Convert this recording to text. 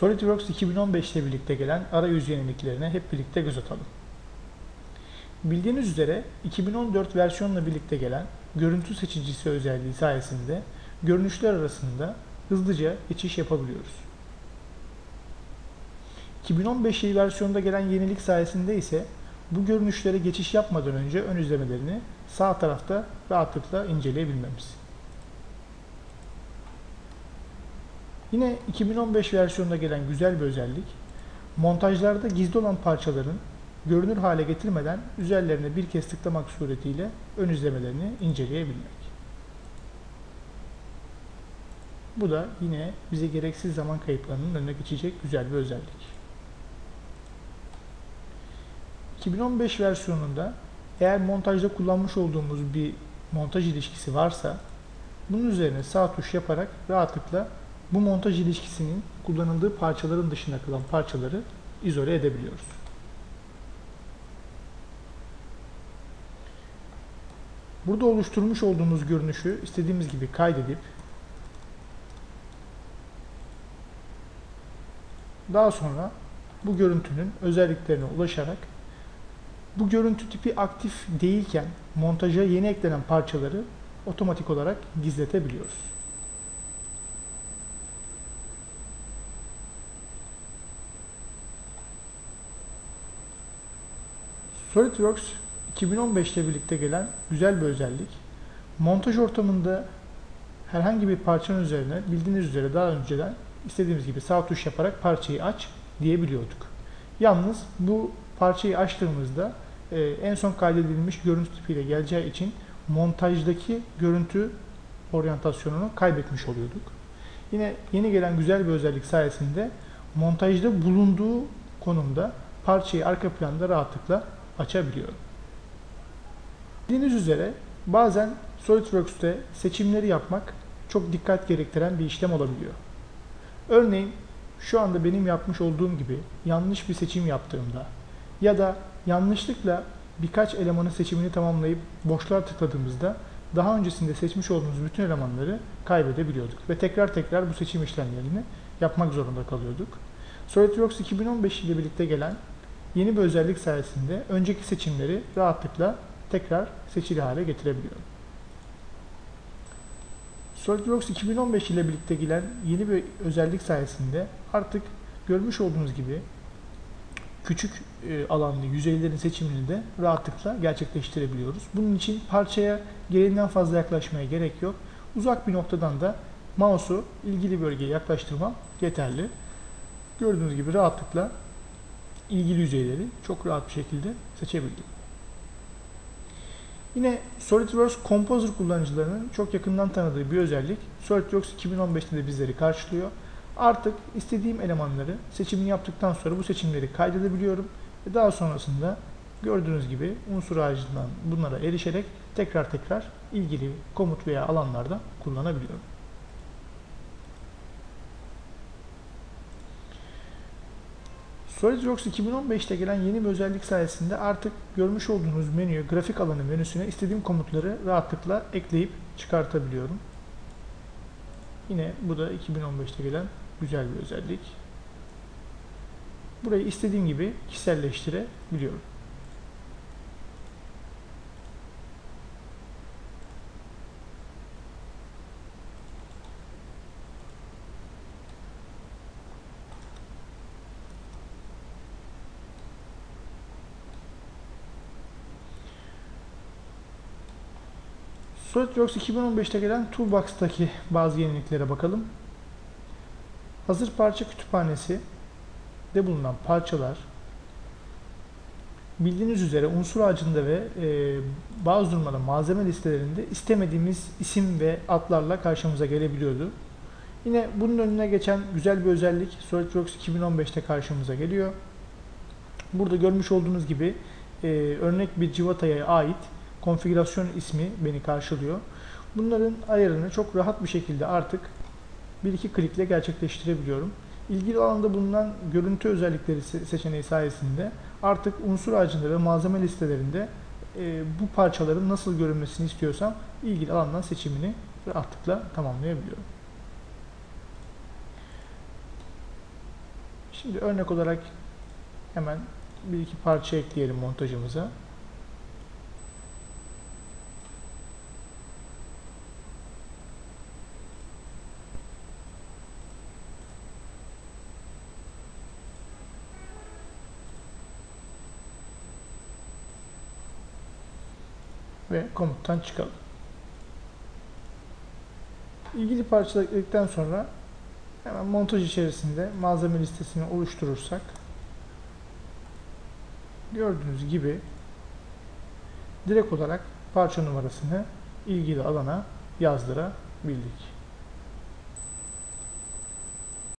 SolidWorks 2015 ile birlikte gelen arayüz yeniliklerine hep birlikte göz atalım. Bildiğiniz üzere 2014 versiyonla birlikte gelen görüntü seçicisi özelliği sayesinde görünüşler arasında hızlıca geçiş yapabiliyoruz. 2015 versiyonda gelen yenilik sayesinde ise bu görünüşlere geçiş yapmadan önce ön izlemelerini sağ tarafta rahatlıkla inceleyebilmemiz. Yine 2015 versiyonunda gelen güzel bir özellik, montajlarda gizli olan parçaların görünür hale getirmeden üzerlerine bir kez tıklamak suretiyle ön izlemelerini inceleyebilmek. Bu da yine bize gereksiz zaman kayıplarının önüne geçecek güzel bir özellik. 2015 versiyonunda eğer montajda kullanmış olduğumuz bir montaj ilişkisi varsa bunun üzerine sağ tuş yaparak rahatlıkla bu montaj ilişkisinin kullanıldığı parçaların dışında kalan parçaları izole edebiliyoruz. Burada oluşturmuş olduğumuz görünüşü istediğimiz gibi kaydedip daha sonra bu görüntünün özelliklerine ulaşarak bu görüntü tipi aktif değilken montaja yeni eklenen parçaları otomatik olarak gizletebiliyoruz. SolidWorks 2015 ile birlikte gelen güzel bir özellik. Montaj ortamında herhangi bir parçanın üzerine bildiğiniz üzere daha önceden istediğimiz gibi sağ tuş yaparak parçayı aç diyebiliyorduk. Yalnız bu parçayı açtığımızda e, en son kaydedilmiş görüntü tipiyle geleceği için montajdaki görüntü oryantasyonunu kaybetmiş oluyorduk. Yine yeni gelen güzel bir özellik sayesinde montajda bulunduğu konumda parçayı arka planda rahatlıkla açabiliyorum. Bildiğiniz üzere bazen SolidWorks'te seçimleri yapmak çok dikkat gerektiren bir işlem olabiliyor. Örneğin şu anda benim yapmış olduğum gibi yanlış bir seçim yaptığımda ya da yanlışlıkla birkaç elemanın seçimini tamamlayıp boşluğa tıkladığımızda daha öncesinde seçmiş olduğumuz bütün elemanları kaybedebiliyorduk ve tekrar tekrar bu seçim işlemlerini yapmak zorunda kalıyorduk. SolidWorks 2015 ile birlikte gelen yeni bir özellik sayesinde önceki seçimleri rahatlıkla tekrar seçili hale getirebiliyorum. SolidWorks 2015 ile birlikte gelen yeni bir özellik sayesinde artık görmüş olduğunuz gibi küçük e, alanlı yüzeylerin seçimini de rahatlıkla gerçekleştirebiliyoruz. Bunun için parçaya gereğinden fazla yaklaşmaya gerek yok. Uzak bir noktadan da mouse'u ilgili bölgeye yaklaştırmam yeterli. Gördüğünüz gibi rahatlıkla ilgili yüzeyleri çok rahat bir şekilde seçebildim. Yine SolidWorks Composer kullanıcılarının çok yakından tanıdığı bir özellik SolidWorks 2015'te de bizleri karşılıyor. Artık istediğim elemanları seçimini yaptıktan sonra bu seçimleri kaydedebiliyorum ve daha sonrasında gördüğünüz gibi unsur ağacından bunlara erişerek tekrar tekrar ilgili komut veya alanlarda kullanabiliyorum. SolidWorks 2015'te gelen yeni bir özellik sayesinde artık görmüş olduğunuz menüye, grafik alanı menüsüne istediğim komutları rahatlıkla ekleyip çıkartabiliyorum. Yine bu da 2015'te gelen güzel bir özellik. Burayı istediğim gibi kişiselleştirebiliyorum. SolidWorks 2015'te gelen Toolbox'taki bazı yeniliklere bakalım. Hazır parça kütüphanesi de bulunan parçalar bildiğiniz üzere unsur ağacında ve e, bazı durumlarda malzeme listelerinde istemediğimiz isim ve adlarla karşımıza gelebiliyordu. Yine bunun önüne geçen güzel bir özellik SolidWorks 2015'te karşımıza geliyor. Burada görmüş olduğunuz gibi e, örnek bir civataya ait konfigürasyon ismi beni karşılıyor. Bunların ayarını çok rahat bir şekilde artık bir iki klikle gerçekleştirebiliyorum. İlgili alanda bulunan görüntü özellikleri seçeneği sayesinde artık unsur ağacında ve malzeme listelerinde e, bu parçaların nasıl görünmesini istiyorsam ilgili alandan seçimini rahatlıkla tamamlayabiliyorum. Şimdi örnek olarak hemen bir iki parça ekleyelim montajımıza. Ve komuttan çıkalım. İlgili parçaları ekledikten sonra hemen montaj içerisinde malzeme listesini oluşturursak gördüğünüz gibi direkt olarak parça numarasını ilgili alana yazdırabildik.